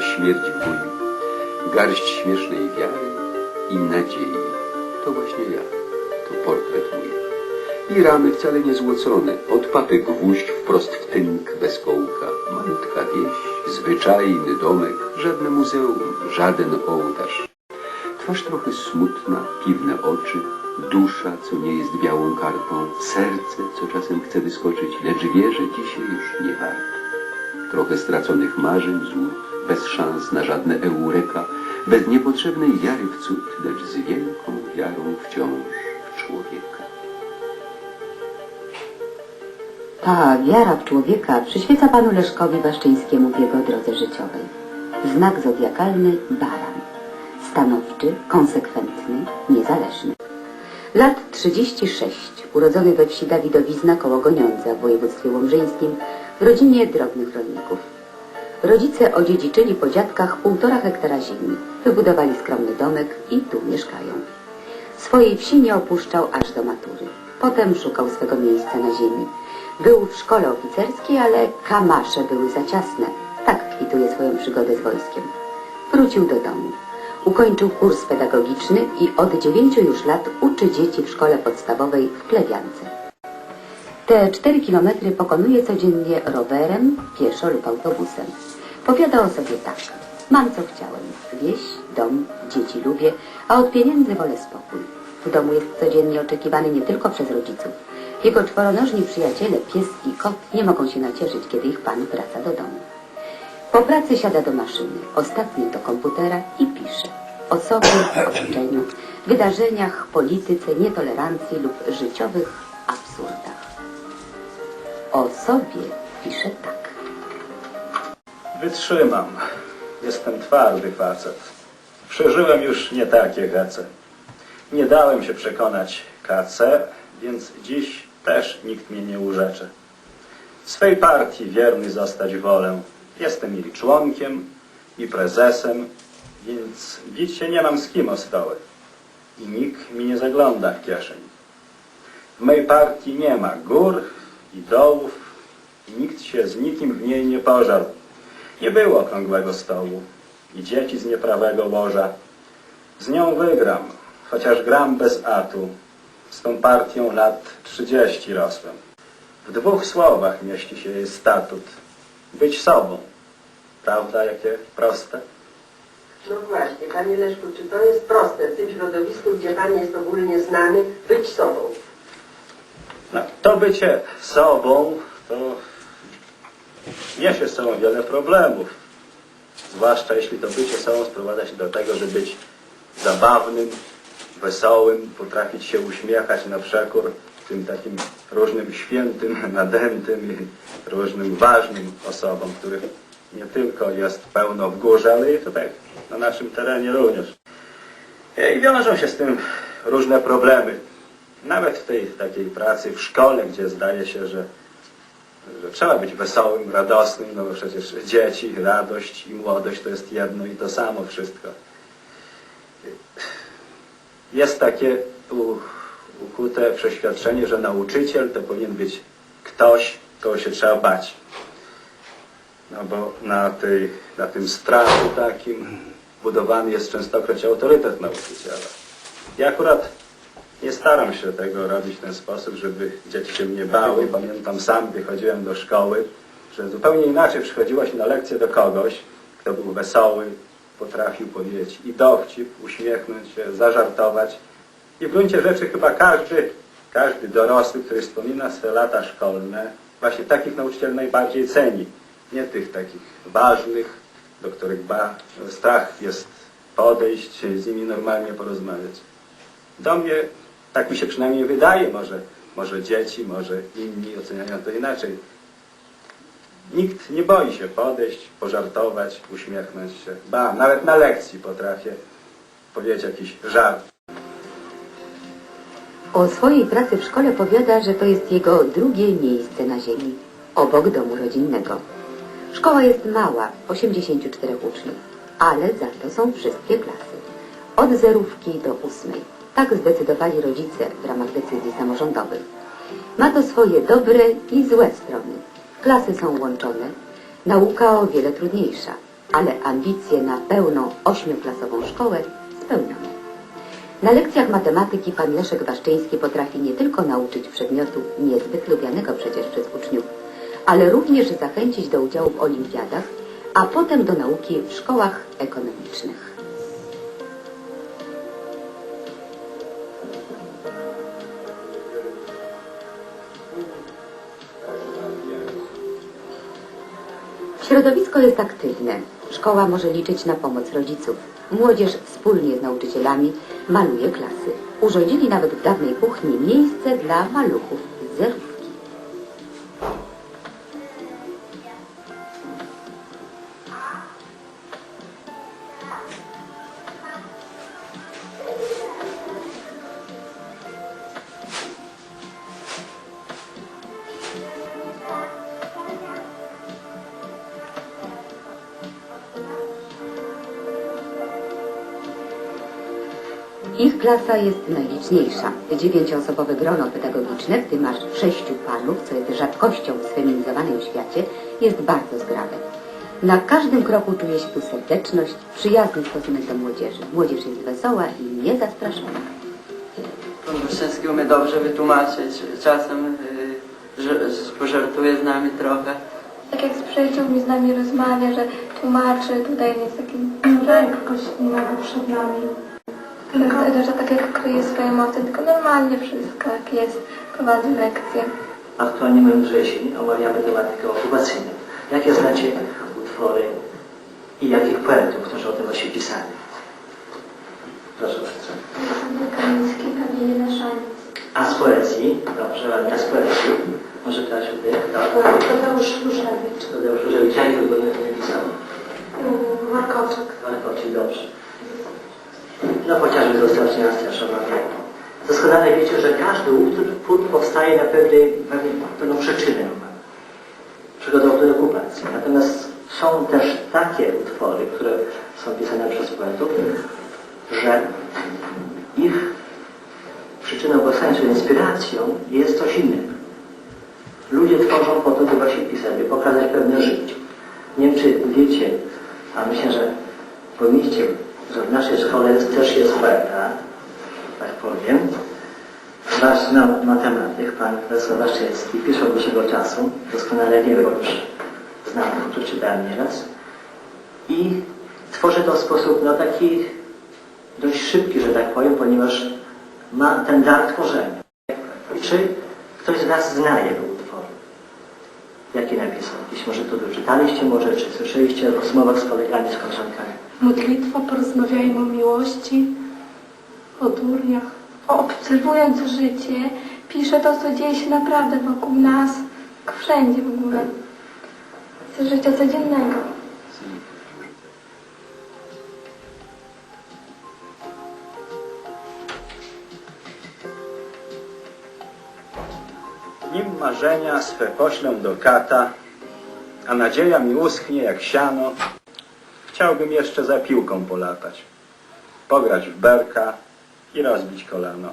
w bój. Garść śmiesznej wiary i nadziei. To właśnie ja. To portret mój. I ramy wcale nie złocone. Od papy gwóźdź wprost w tynk bez kołka. Malutka wieś, zwyczajny domek, żadne muzeum, żaden ołtarz. Twarz trochę smutna, piwne oczy, dusza, co nie jest białą kartą, serce, co czasem chce wyskoczyć, lecz wie, że dzisiaj już nie warto. Trochę straconych marzeń, złód, bez szans na żadne eureka, bez niepotrzebnej wiary w cud, lecz z wielką wiarą wciąż w człowieka. Ta wiara w człowieka przyświeca panu Leszkowi Waszczyńskiemu w jego drodze życiowej. Znak zodiakalny baran. Stanowczy, konsekwentny, niezależny. Lat 36. Urodzony we wsi Dawidowizna koło Goniądza w województwie łomżyńskim w rodzinie drobnych rolników. Rodzice odziedziczyli po dziadkach półtora hektara ziemi. Wybudowali skromny domek i tu mieszkają. Swojej wsi nie opuszczał aż do matury. Potem szukał swego miejsca na ziemi. Był w szkole oficerskiej, ale kamasze były za ciasne. Tak kwituje swoją przygodę z wojskiem. Wrócił do domu. Ukończył kurs pedagogiczny i od dziewięciu już lat uczy dzieci w szkole podstawowej w Plewiance. Te cztery kilometry pokonuje codziennie rowerem, pieszo lub autobusem. Powiada o sobie tak. Mam co chciałem. Wieś, dom, dzieci lubię, a od pieniędzy wolę spokój. W domu jest codziennie oczekiwany nie tylko przez rodziców. Jego czworonożni przyjaciele, pies i kot nie mogą się nacieszyć, kiedy ich pan wraca do domu. Po pracy siada do maszyny, ostatnio do komputera i pisze. O sobie, otoczeniu, wydarzeniach, polityce, nietolerancji lub życiowych absurdach. O sobie pisze tak. Wytrzymam. Jestem twardy facet. Przeżyłem już nie takie hece. Nie dałem się przekonać KC, więc dziś też nikt mnie nie urzecze. Swej partii wierny zostać wolę. Jestem jej członkiem i prezesem, więc bić nie mam z kim o stoły. I nikt mi nie zagląda w kieszeń. W mej partii nie ma gór i dołów i nikt się z nikim w niej nie pożarł. Nie było okrągłego stołu i dzieci z nieprawego łoża. Z nią wygram, chociaż gram bez atu. Z tą partią lat 30 rosłem. W dwóch słowach mieści się jej statut. Być sobą. Prawda, jakie proste? No właśnie, panie Leszku, czy to jest proste w tym środowisku, gdzie pan jest ogólnie znany, być sobą? No, to bycie sobą, to niesie z sobą wiele problemów. Zwłaszcza jeśli to bycie sobą sprowadza się do tego, żeby być zabawnym, wesołym, potrafić się uśmiechać na przekór tym takim różnym świętym, nadętym i różnym ważnym osobom, których nie tylko jest pełno w górze, ale i tutaj na naszym terenie również. I wiążą się z tym różne problemy. Nawet w tej takiej pracy w szkole, gdzie zdaje się, że, że trzeba być wesołym, radosnym, no bo przecież dzieci, radość i młodość to jest jedno i to samo wszystko. Jest takie ukute przeświadczenie, że nauczyciel to powinien być ktoś, kogo się trzeba bać. No bo na, tej, na tym strachu takim budowany jest częstokroć autorytet nauczyciela. Ja akurat nie staram się tego robić w ten sposób, żeby dzieci się mnie bały. Pamiętam sam, gdy chodziłem do szkoły, że zupełnie inaczej przychodziło się na lekcję do kogoś, kto był wesoły, potrafił powiedzieć i dowcip, uśmiechnąć się, zażartować. I w gruncie rzeczy chyba każdy, każdy dorosły, który wspomina swe lata szkolne, właśnie takich nauczycieli najbardziej ceni. Nie tych takich ważnych, do których ba, strach jest podejść, z nimi normalnie porozmawiać. Do mnie, tak mi się przynajmniej wydaje, może, może dzieci, może inni oceniają to inaczej. Nikt nie boi się podejść, pożartować, uśmiechnąć się. Ba, nawet na lekcji potrafię powiedzieć jakiś żart. O swojej pracy w szkole powiada, że to jest jego drugie miejsce na ziemi, obok domu rodzinnego. Szkoła jest mała, 84 uczniów, ale za to są wszystkie klasy. Od zerówki do ósmej. Tak zdecydowali rodzice w ramach decyzji samorządowych. Ma to swoje dobre i złe strony. Klasy są łączone, nauka o wiele trudniejsza, ale ambicje na pełną ośmioklasową szkołę spełnione. Na lekcjach matematyki pan Leszek Waszczyński potrafi nie tylko nauczyć przedmiotu niezbyt lubianego przecież przez uczniów, ale również zachęcić do udziału w olimpiadach, a potem do nauki w szkołach ekonomicznych. Środowisko jest aktywne. Szkoła może liczyć na pomoc rodziców. Młodzież wspólnie z nauczycielami maluje klasy. Urządzili nawet w dawnej kuchni miejsce dla maluchów z zerówki. Ich klasa jest najliczniejsza. Dziewięcioosobowe grono pedagogiczne, w tym aż sześciu panów, co jest rzadkością w sfeminizowanym świecie, jest bardzo zgrawe. Na każdym kroku czuje się tu serdeczność, przyjazny stosunek do młodzieży. Młodzież jest wesoła i niezastraszona. Pan Wyszyński umie dobrze wytłumaczyć, czasem y, pożartuje z nami trochę. Tak jak z przyjaciółmi z nami rozmawia, że tłumaczy, tutaj jest taki lekkość innego przed nami. Tylko, że tak jak kryje swoje emocje, tylko normalnie wszystko jak jest, prowadzi lekcje. Aktualnie mamy wrzesień, omawiamy tematykę okupacyjną. Jakie znacie utwory i jakich poetów, którzy o tym właśnie pisali? Proszę bardzo. Kamiński, kamienie na szaniec. A z poezji? Dobrze, ładnie, a z poezji? Może teraz tutaj? Tak. Tadeusz Różewicz, Tadeusz Różewicz, ja go nie, nie pisał. Markoczek. Dobrze. No chociażby z ostatnia straszona Doskonale wiecie, że każdy utwór powstaje na pewnej, pewną przyczynę. Przygodą okupacji. Natomiast są też takie utwory, które są pisane przez poetów, że ich przyczyną powstania, czy inspiracją jest coś innego. Ludzie tworzą po to, by właśnie pisać, by pokazać pewne życie. Nie wiem, czy wiecie, a myślę, że powinniście, naszej szkole też jest poeta, tak powiem. Nasz no, matematyk, pan profesor Waszczewski, pisze od dłuższego czasu, doskonale wie, bo już znam, przeczytałem nieraz. I tworzy to w sposób no, taki dość szybki, że tak powiem, ponieważ ma ten dar tworzenia. Czy ktoś z Was zna jego? Jakie napisał? Jeśli może to doczytaliście, może czy słyszeliście o rozmowach z kolegami, z koleżankami. Modlitwa, porozmawiajmy o miłości, o durniach. O, obserwując życie, pisze to, co dzieje się naprawdę wokół nas, wszędzie w ogóle. Z życia codziennego. Marzenia swe poślę do kata, a nadzieja mi uschnie jak siano, chciałbym jeszcze za piłką polatać, pograć w berka i rozbić kolano.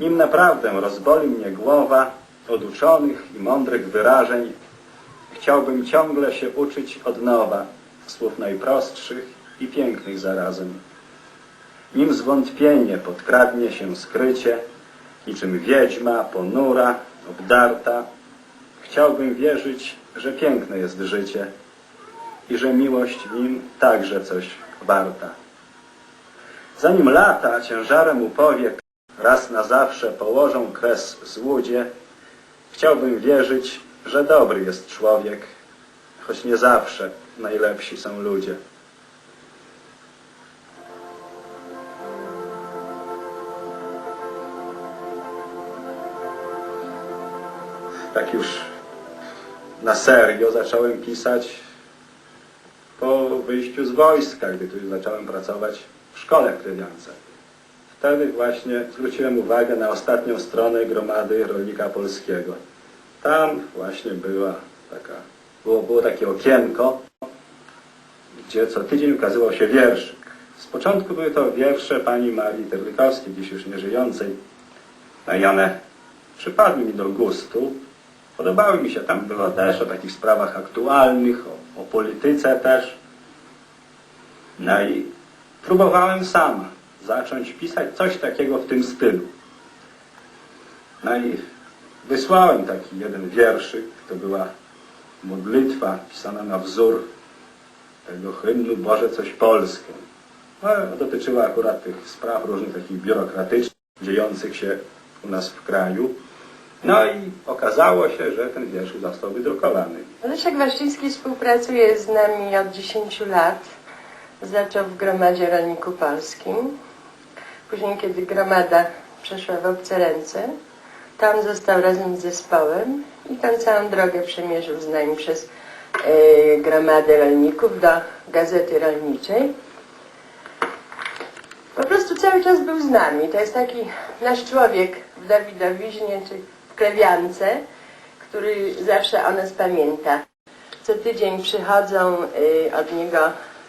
Nim naprawdę rozboli mnie głowa od uczonych i mądrych wyrażeń, chciałbym ciągle się uczyć od nowa słów najprostszych i pięknych zarazem. Nim zwątpienie podkradnie się skrycie, niczym wiedźma, ponura, obdarta, chciałbym wierzyć, że piękne jest życie i że miłość w nim także coś warta. Zanim lata ciężarem upowiek raz na zawsze położą kres złudzie, chciałbym wierzyć, że dobry jest człowiek, choć nie zawsze najlepsi są ludzie. Tak już na serio zacząłem pisać po wyjściu z wojska, gdy tu już zacząłem pracować w szkole w. Wtedy właśnie zwróciłem uwagę na ostatnią stronę gromady rolnika polskiego. Tam właśnie była taka, było, było takie okienko, gdzie co tydzień ukazywał się wierszyk. Z początku były to wiersze pani Marii Terlikowskiej, dziś już nieżyjącej. No i one przypadły mi do gustu, Podobały mi się. Tam było też o takich sprawach aktualnych, o, o polityce też. No i próbowałem sam zacząć pisać coś takiego w tym stylu. No i wysłałem taki jeden wierszyk, to była modlitwa pisana na wzór tego hymnu Boże coś Polskę. No, dotyczyła akurat tych spraw różnych takich biurokratycznych, dziejących się u nas w kraju. No i okazało się, że ten wierszyk został wydrukowany. Leszek Waszczyński współpracuje z nami od 10 lat. Zaczął w Gromadzie Rolników Polskim. Później, kiedy gromada przeszła w obce ręce, tam został razem z zespołem i tam całą drogę przemierzył z nami przez e, Gromadę Rolników do Gazety Rolniczej. Po prostu cały czas był z nami. To jest taki nasz człowiek w Dawidowiźnie w Klewiance, który zawsze o nas pamięta. Co tydzień przychodzą y, od niego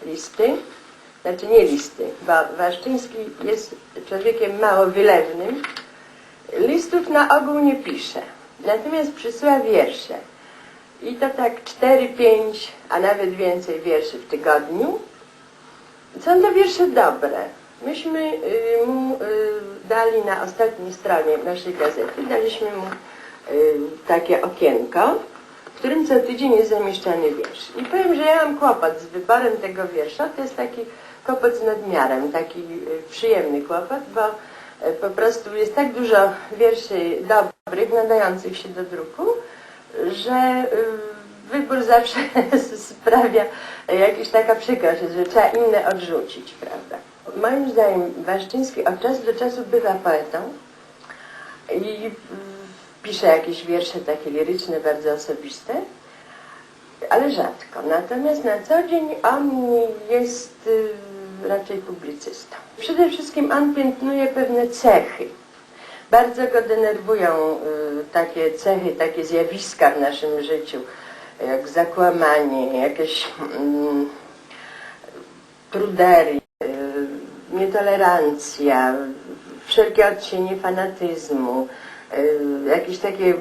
listy, znaczy nie listy, bo Waszczyński jest człowiekiem mało wylewnym. Listów na ogół nie pisze, natomiast przysyła wiersze. I to tak 4, 5, a nawet więcej wierszy w tygodniu. Są to wiersze dobre. Myśmy y, mu y, dali na ostatniej stronie naszej gazety, daliśmy mu y, takie okienko, w którym co tydzień jest zamieszczany wiersz. I powiem, że ja mam kłopot z wyborem tego wiersza. To jest taki kłopot z nadmiarem, taki przyjemny kłopot, bo po prostu jest tak dużo wierszy dobrych, nadających się do druku, że wybór zawsze sprawia jakaś taka przykrość, że trzeba inne odrzucić, prawda? Moim zdaniem Waszczyński od czasu do czasu bywa poetą i pisze jakieś wiersze takie liryczne, bardzo osobiste, ale rzadko. Natomiast na co dzień on jest y, raczej publicystą. Przede wszystkim on piętnuje pewne cechy. Bardzo go denerwują y, takie cechy, takie zjawiska w naszym życiu, jak zakłamanie, jakieś mm, trudery, nietolerancja, wszelkie odcienie fanatyzmu, y, jakieś takie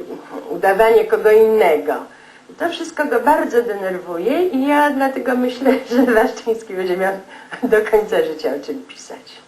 udawanie kogo innego. To wszystko go bardzo denerwuje i ja dlatego myślę, że Waszczyński będzie miał do końca życia o czym pisać.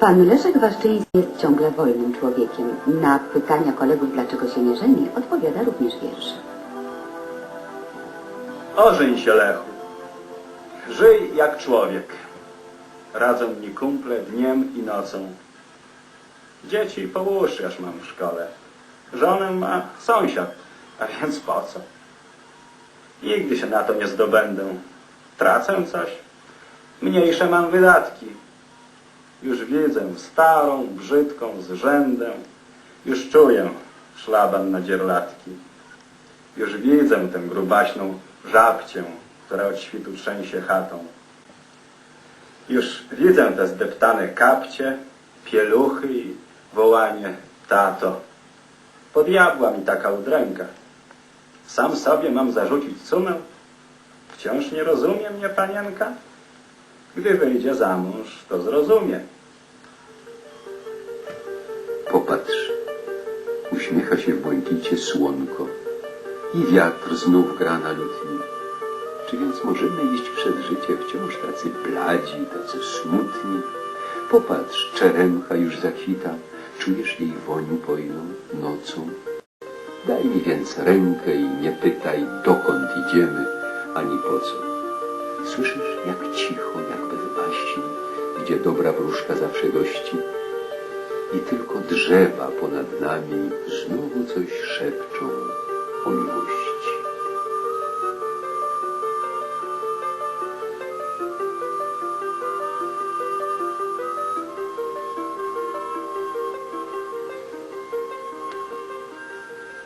Pan Leszek Waszczyński jest ciągle wolnym człowiekiem. Na pytania kolegów, dlaczego się nie żeni, odpowiada również wiersz. Ożeń się Lechu. Żyj jak człowiek. Radzą mi kumple dniem i nocą. Dzieci połuszczasz mam w szkole. Żonę ma sąsiad, a więc po co? Nigdy się na to nie zdobędę. Tracę coś. Mniejsze mam wydatki. Już widzę starą, brzydką zrzędę. Już czuję szlaban na dzierlatki. Już widzę tę grubaśną żabcię, która od świtu trzęsie chatą. Już widzę te zdeptane kapcie, pieluchy i wołanie tato. Podjadła mi taka udręka. Sam sobie mam zarzucić cumę? Wciąż nie rozumie mnie panienka? Gdy wyjdzie za mąż, to zrozumie. Popatrz, uśmiecha się w błękicie słonko i wiatr znów gra na lutni. Czy więc możemy iść przez życie wciąż tacy bladzi, tacy smutni? Popatrz, czeremcha już zakwita, czujesz jej woń pojną nocą. Daj mi więc rękę i nie pytaj, dokąd idziemy, ani po co. Słyszysz, jak cicho, jak bez baśni, gdzie dobra wróżka zawsze gości? I tylko drzewa ponad nami znowu coś szepczą o miłości.